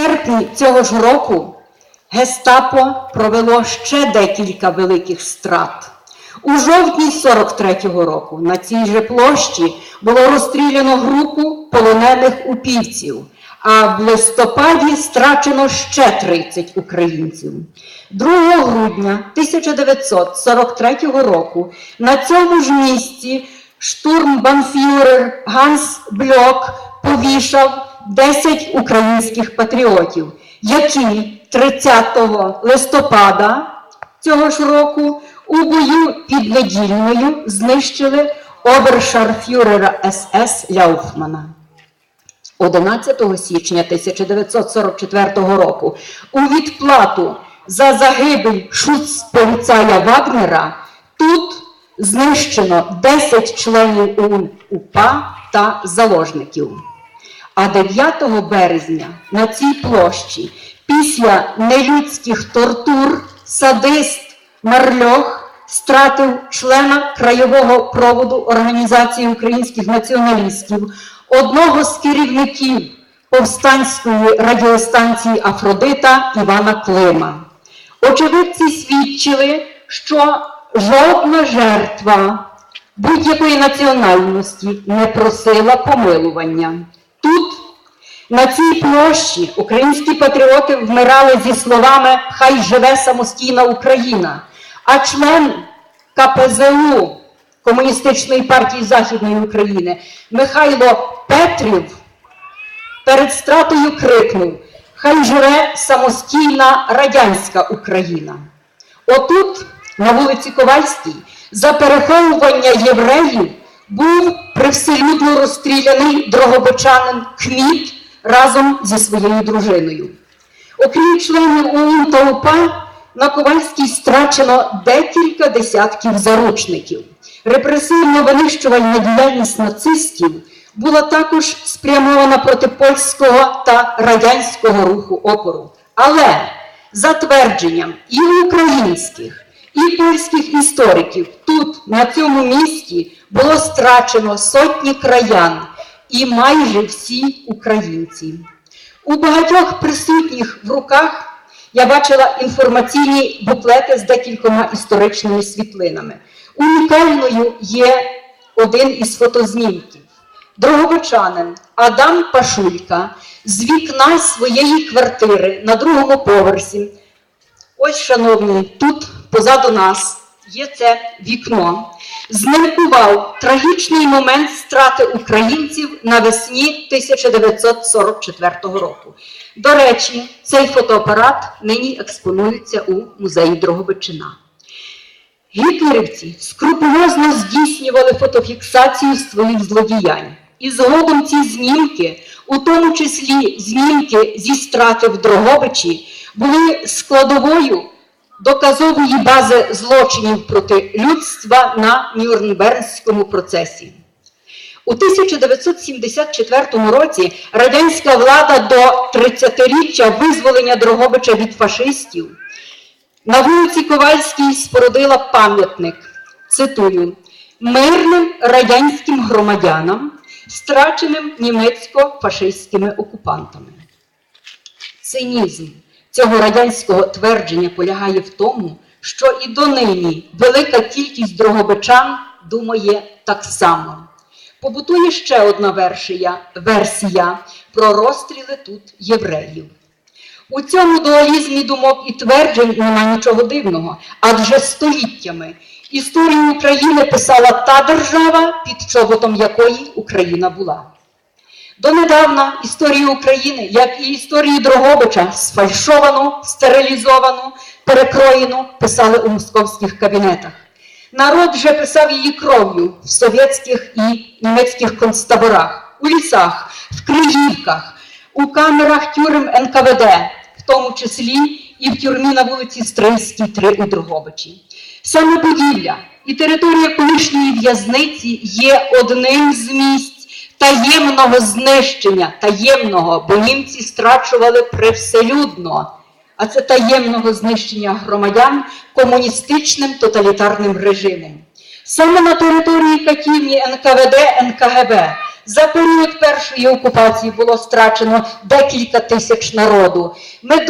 серпні цього ж року гестапо провело ще декілька великих страт. У жовтні 43-го року на цій же площі було розстріляно групу полонених упівців, а в листопаді страчено ще 30 українців. 2 грудня 1943 року на цьому ж місці штурмбанфюрер Ганс Бльок повішав 10 українських патріотів, які 30 листопада цього ж року у бою під Недільною знищили обершарфюрера СС Ляуфмана. 11 січня 1944 року у відплату за загибель шуцполіцая Вагнера тут знищено 10 членів ОУН УПА та заложників. А 9 березня на цій площі після нелюдських тортур садист Марльох стратив члена краєвого проводу Організації українських націоналістів, одного з керівників повстанської радіостанції Афродита Івана Клима. Очевидці свідчили, що жодна жертва будь-якої національності не просила помилування. Тут на цій площі українські патріоти вмирали зі словами Хай живе самостійна Україна, а член КПЗУ Комуністичної партії Західної України Михайло Петрів перед стратою крикнув Хай живе самостійна радянська Україна. Отут, на вулиці Ковальській, за переховування євреїв був привселюдно розстріляний дрогобичанин Кміт разом зі своєю дружиною. Окрім членів ОУН та УПА, на Ковальській страчено декілька десятків заручників. Репресивно-винищувальна діяльність нацистів була також спрямована проти польського та радянського руху опору. Але за твердженням і українських, і польських істориків, тут, на цьому місці, було страчено сотні краян і майже всі українці. У багатьох присутніх в руках я бачила інформаційні буклети з декількома історичними світлинами. Унікальною є один із фотознімків. Дрогобичанин Адам Пашулька з вікна своєї квартири на другому поверсі. Ось, шановні, тут позаду нас є це вікно. Знімкував трагічний момент страти українців навесні 1944 року. До речі, цей фотоапарат нині експонується у музеї Дрогобичина. Гітлерівці скрупульозно здійснювали фотофіксацію своїх злодіянь. І згодом ці знімки, у тому числі знімки зі страти в Дрогобичі, були складовою доказової бази злочинів проти людства на Нюрнбернському процесі. У 1974 році радянська влада до 30-річчя визволення Дрогобича від фашистів на вулиці Ковальській спорудила пам'ятник, цитую, мирним радянським громадянам, страченим німецько-фашистськими окупантами. Цинізм цього радянського твердження полягає в тому, що і донині велика кількість дрогобичан думає так само. Побутує ще одна версія, версія про розстріли тут євреїв. У цьому дуалізмі думок і тверджень нема нічого дивного, адже століттями історію України писала та держава, під чоботом якої Україна була. Донедавна історію України, як і історію Дрогобича, сфальшовану, стерилізовану, перекроєну, писали у московських кабінетах. Народ вже писав її кров'ю в совєтських і німецьких концтаборах, у лісах, в Криївках, у камерах тюрем НКВД, в тому числі і в тюрмі на вулиці Стрийській, 3 у Дрогобичі. Саме Поділля і територія колишньої в'язниці є одним з місць таємного знищення, таємного, бо німці страчували привселюдно, а це таємного знищення громадян комуністичним тоталітарним режимом. Саме на території катівні НКВД НКГБ За період першої окупації було страчено декілька тисяч народу. Ми